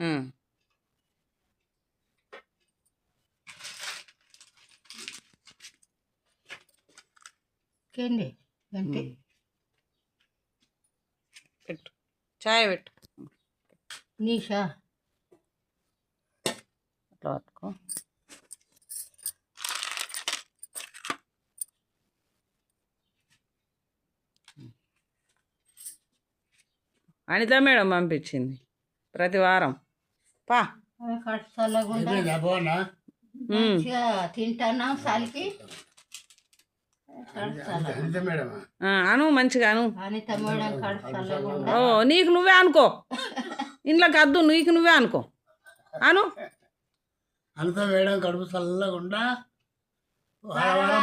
కేండి గంటే పెట్టు. చాయ్ పెట్టు. నీషా? అట్లా పట్టుకో. అనిత మేడం పంపించింది. ప్రతి వారం. పా. అను మంచిగా అను. మేడం ఓ నీకు నువ్వే అనుకో. ఇంట్లోకి అద్దు నీకు నువ్వే అనుకో. అను. అంతా వేయడం కడుపు చల్లకుండా వారం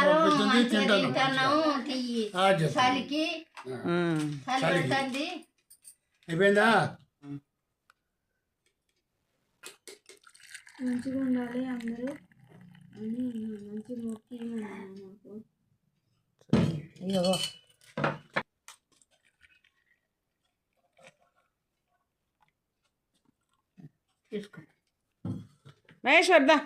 మంచిగా ఉండాలి అందరూ. అని మంచి మొక్కి అయ్యో తీసుకో. మహేశ్వర్ దా.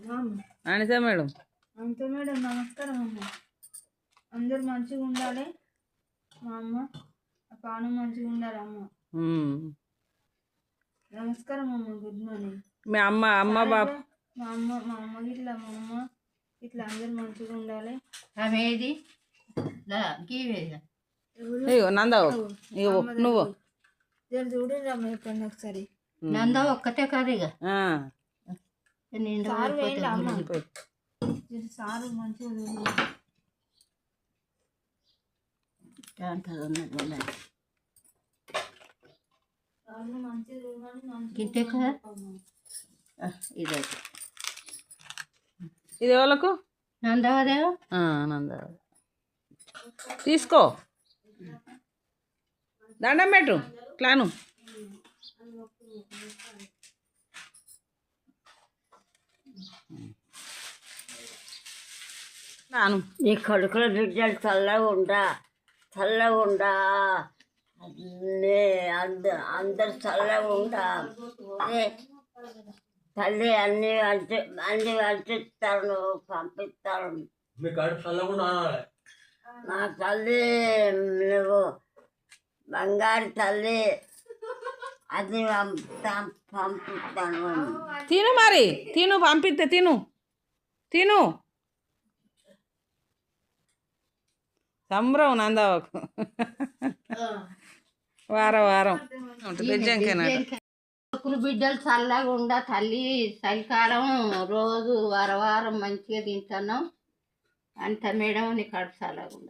మామ అనిత మేడం. అంతే మేడం నమస్కారం అమ్మ. అందరూ మంచిగా ఉండాలి మా అమ్మ. పాను మంచిగా ఉండాలి అమ్మ. నమస్కారం అమ్మ గుడ్ మార్నింగ్. మీ అమ్మ అమ్మ బాబు. మా అమ్మ మా అమ్మ ఇట్లా మా అమ్మ ఇట్లా అందరూ మంచిగా ఉండాలి. నందావు ఇగో నువ్వు జర చూడండి అమ్మ ఎప్పుడన్నా ఒకసారి. నంద ఒక్కతే కాదు ఇక సారు వేయండి అమ్మ. సారు మంచిగా చూడండి. కదా? ఇది నందవదేవో? నంద తీసుకో. దండం పెట్టు క్లాను. నాను. నీ కడుపులో బిడ్డలు చల్లగా ఉండా చల్లగా ఉండా అందరు చల్లగా ఏ, తల్లి అన్ని అన్ని అంటిస్తాను పంపిస్తాను. మీ నా తల్లి నువ్వు బంగారు తల్లి అది పంపిస్తాను. తిను మరి తిను పంపిస్తే తిను. తిను. సంబరం నందవకు. వారం వారం. కొడుకులు బిడ్డలు చల్లగా ఉండ తల్లి చలికాలం రోజు వారం వారం మంచిగా తింటున్నాం. అంత మేడం నీ కడుపు చల్లగా ఉండ